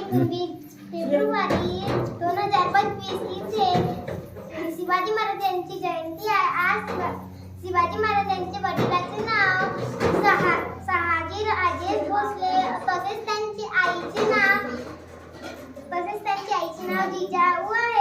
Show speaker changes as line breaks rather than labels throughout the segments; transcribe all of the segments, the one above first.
February दोन हजार पंचवीस इथे शिवाजी महाराजांची जयंती आहे. आज शिवाजी महाराजांच्या वडिलांचे वडिलाचे नाव सहा सहाजी राजे भोसले. तसेच त्यांची आईचे नाव तसेच त्यांची आईचे नाव जिजाऊ आहे.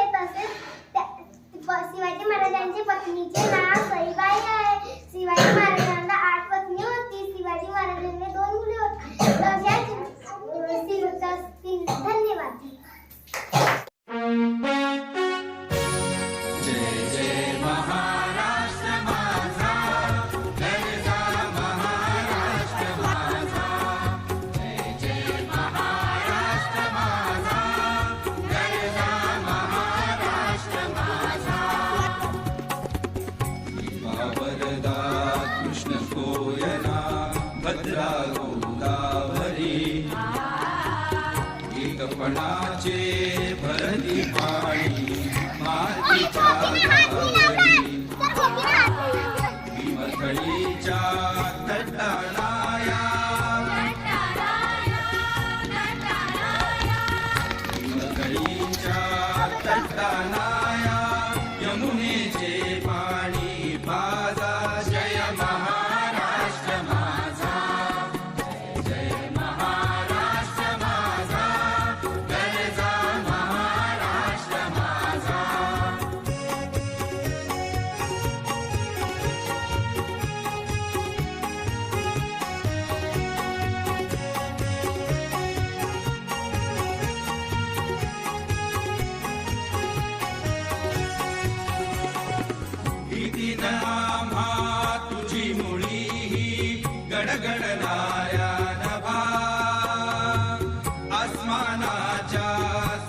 आम्हा तुझी मुळी गडगडणाऱ्या नभा आसमानाच्या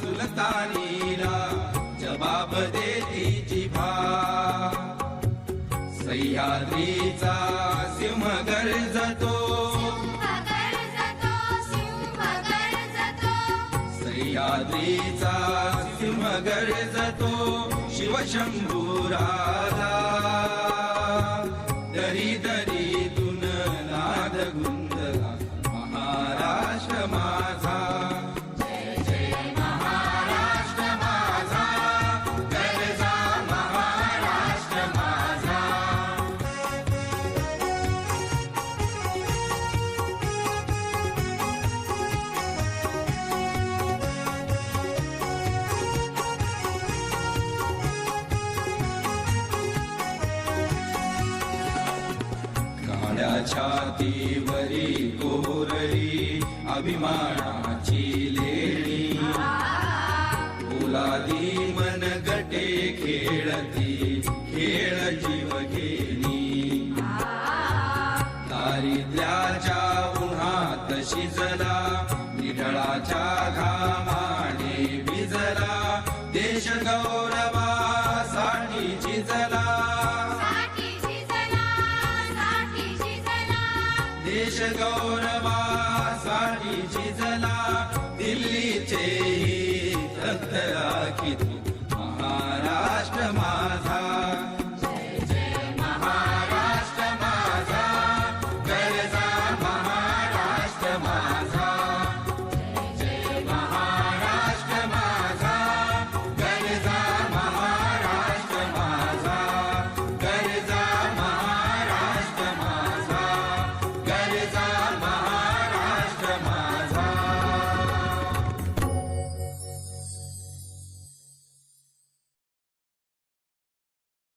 सुलतानीला जबाब देती जिभा सह्याद्रीचा सिंह गरजतो सह्याद्रीचा सिंह गरजतो शिवशंभुराला dari dari काळ्या छातीवरी कोरली अभिमानाची लेणी. मुलादी मन गटे खेळती खेळ जीव घेणी. दारिद्र्याच्या उन्हात शिजला निढळाच्या घा गौरवासाठी झिजला दिल्लीचे